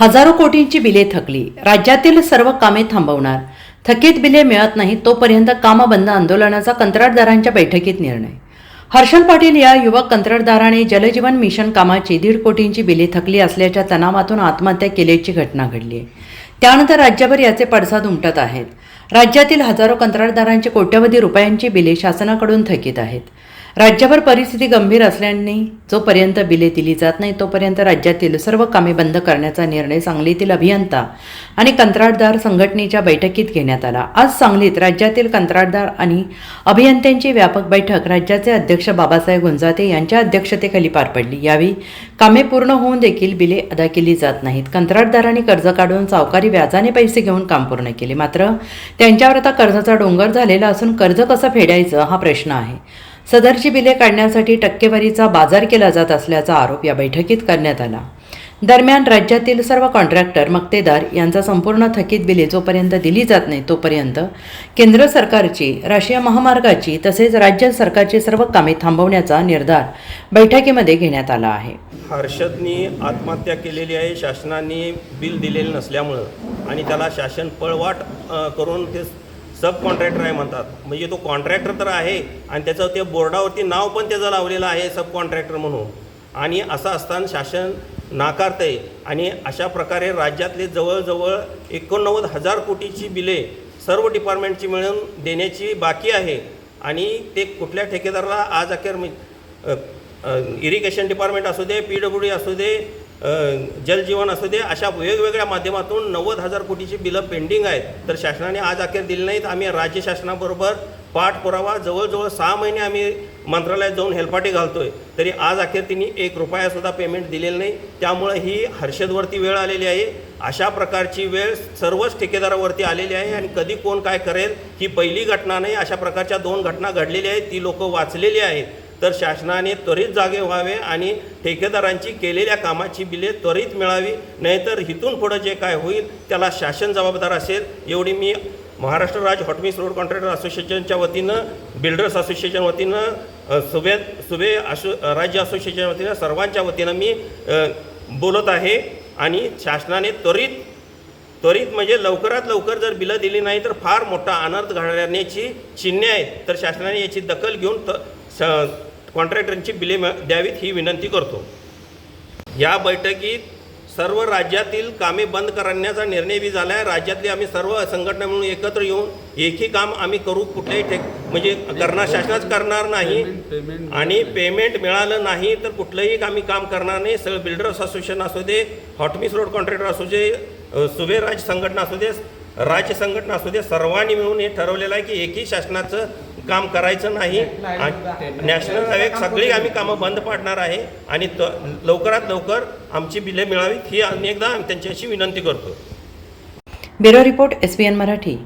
हजारो कोटींची बिले थकली. राज्यातील सर्व कामे थांबवणार. थकीत बिले मिळत नाही तोपर्यंत कामबंद आंदोलनाचा कंत्राटदारांच्या बैठकीत निर्णय. हर्षल पाटील या युवक कंत्राटदाराने जलजीवन मिशन कामाची दीड कोटींची बिले थकली असल्याच्या तणावातून आत्महत्या केल्याची घटना घडली. त्यानंतर राज्यभर याचे पडसाद उमटत आहेत. राज्यातील हजारो कंत्राटदारांची कोट्यवधी रुपयांची बिले शासनाकडून थकीत आहेत. राज्यभर परिस्थिती गंभीर असल्याने जोपर्यंत बिले दिली जात नाही तोपर्यंत राज्यातील सर्व कामे बंद करण्याचा निर्णय सांगलीतील अभियंता आणि कंत्राटदार संघटनेच्या बैठकीत घेण्यात आला. आज सांगलीत राज्यातील कंत्राटदार आणि अभियंत्यांची व्यापक बैठक राज्याचे अध्यक्ष बाबासाहेब गुंजाते यांच्या अध्यक्षतेखाली पार पडली. यावेळी कामे पूर्ण होऊन देखील बिले अदा केली जात नाहीत. कंत्राटदारांनी कर्ज काढून सावकारी व्याजाने पैसे घेऊन काम पूर्ण केले. मात्र त्यांच्यावर आता कर्जाचा डोंगर झालेला असून कर्ज कसं फेडायचं हा प्रश्न आहे. सदरची बिले काढण्यासाठी टक्केवारीचा बाजार केला जात असल्याचा आरोप या बैठकीत करण्यात आला. दरम्यान राज्यातील सर्व कॉन्ट्रॅक्टर मक्तेदार यांचा संपूर्ण थकीत बिले जोपर्यंत दिली जात नाही तोपर्यंत केंद्र सरकारची राष्ट्रीय महामार्गाची तसेच राज्य सरकारची सर्व कामे थांबवण्याचा निर्धार बैठकीमध्ये घेण्यात आला आहे. हर्षदनी आत्महत्या केलेली आहे शासनाने बिल दिलेलं नसल्यामुळं आणि त्याला शासन पळवाट करून ते सब कॉन्ट्रॅक्टर आहे म्हणतात. म्हणजे तो कॉन्ट्रॅक्टर तर आहे आणि त्याचं ते बोर्डावरती नाव पण त्याचं लावलेलं आहे सब कॉन्ट्रॅक्टर म्हणून. आणि असं असताना शासन नाकारतंय. आणि अशा प्रकारे राज्यातले जवळजवळ एकोणनव्वद हजार कोटीची बिले सर्व डिपार्टमेंटची मिळून देण्याची बाकी आहे. आणि ते कुठल्या ठेकेदाराला आज अखेर इरिगेशन डिपार्टमेंट असू दे पी डब्ल्यू डी असू दे जलजीवन असू दे अशा वेगवेगळ्या माध्यमातून नव्वद हजार कोटीची बिलं पेंडिंग आहेत. तर शासनाने आज अखेर दिली नाहीत. आम्ही राज्य शासनाबरोबर पाठपुरावा जवळजवळ सहा महिने आम्ही मंत्रालयात जाऊन हेलपाटे घालतोय. तरी आज अखेर तिने एक रुपयासुद्धा पेमेंट दिलेलं नाही. त्यामुळे ही हर्षदवरती वेळ आलेली आहे. अशा प्रकारची वेळ सर्वच ठेकेदारावरती आलेली आहे आणि कधी कोण काय करेल ही पहिली घटना नाही. अशा प्रकारच्या दोन घटना घडलेल्या आहेत. ती लोकं वाचलेली आहेत. तर शासनाने त्वरित जागे व्हावे आणि ठेकेदारांची केलेल्या कामाची बिले त्वरित मिळावी नाहीतर इथून पुढं जे काय होईल त्याला शासन जबाबदार असेल एवढी मी महाराष्ट्र राज्य हॉटमिस रोड कॉन्ट्रॅक्टर असोसिएशनच्या वतीनं बिल्डर्स असोसिएशन वतीनं अ, सुबे सुबे असो राज्य असोसिएशन वतीनं सर्वांच्या वतीनं मी बोलत आहे आणि शासनाने त्वरित त्वरित म्हणजे लवकरात लवकर जर बिलं दिली नाही तर फार मोठा अनर्थ घडण्याची चिन्हे आहेत. तर शासनाने याची दखल घेऊन त स कॉन्ट्रॅक्टरांची बिले म- द्यावीत ही विनंती करतो. या बैठकीत सर्व राज्यातील कामे बंद करण्याचा निर्णय बी झाला आहे राज्यातले आम्ही सर्व संघटना म्हणून एकत्र येऊन एकही काम आम्ही करू कुठल्याही ठेक म्हणजे करणार शासनाच करणार नाही. आणि पेमेंट मिळालं नाही तर कुठलंही आम्ही काम करणार नाही. सगळं बिल्डर्स असोसिएशन असू दे हॉटमिस रोड कॉन्ट्रॅक्टर असू दे अ, सुबे राज्य संघटना असू दे राज्य संघटना असू दे सर्वांनी मिळून हे ठरवलेलं आहे की एकही शासनाचं काम करायचं नाही. नॅशनल हायवे सगळी आम्ही कामं बंद पाडणार आहे आणि लवकरात लवकर आमची बिले मिळावीत ही अनेकदा आम्ही त्यांच्याशी विनंती करतो. Bureau report S Marathi.